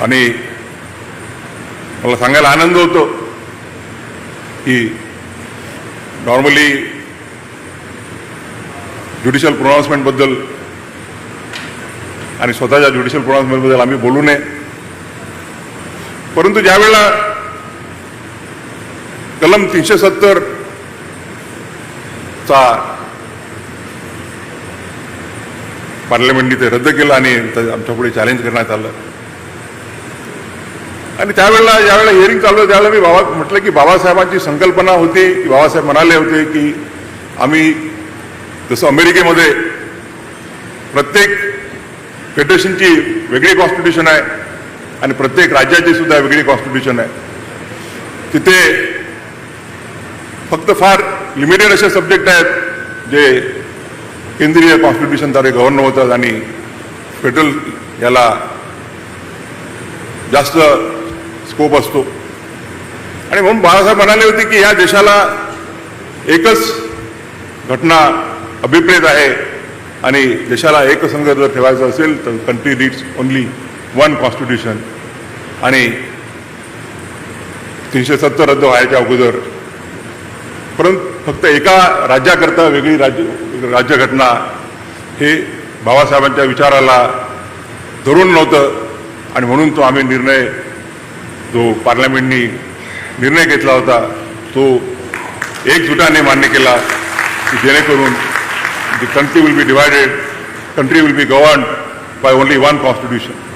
आणि मला सांगायला आनंद होतो की नॉर्मली ज्युडिशियल प्रोनाऊन्समेंटबद्दल आणि स्वतःच्या ज्युडिशियल प्रोनाऊन्समेंटबद्दल आम्ही बोलू नये परंतु ज्यावेळेला कलम तीनशे सत्तर चा पार्लमेंटनी ते रद्द केलं आणि आमच्यापुढे आमच्या पुढे चॅलेंज करण्यात आलं आणि त्यावेळेला ज्यावेळेला हिअरिंग चालू त्यावेळेला मी बाबा म्हटलं की बाबासाहेबांची संकल्पना होती की बाबासाहेब म्हणाले होते की आम्ही जसं अमेरिकेमध्ये प्रत्येक फेडरेशनची वेगळी कॉन्स्टिट्यूशन आहे आणि प्रत्येक राज्याची सुद्धा वेगळी कॉन्स्टिट्यूशन आहे. तिथे फक्त फार लिमिटेड असे सब्जेक्ट आहेत जे केंद्रीय कॉन्स्टिट्यूशनद्वारे गव्हर्न होतात आणि फेडरल याला जास्त स्कोप असतो. आणि म्हणून बाळासाहेब म्हणाले होते की या देशाला एकच घटना अभिप्रेत आहे आणि देशाला एकसंघ जर ठेवायचं असेल तर country reads only one constitution आणि तीनशे सत्तर रद्द व्हायच्या अगोदर परंतु फक्त एका राज्याकरता वेगळी राज्य राज्यघटना हे बाबासाहेबांच्या विचाराला धरून नव्हतं आणि म्हणून तो आम्ही निर्णय जो पार्लमेंटनी निर्णय घेतला होता तो एकजुटाने मान्य केला की जेणेकरून the country will be divided country will be govern by only one constitution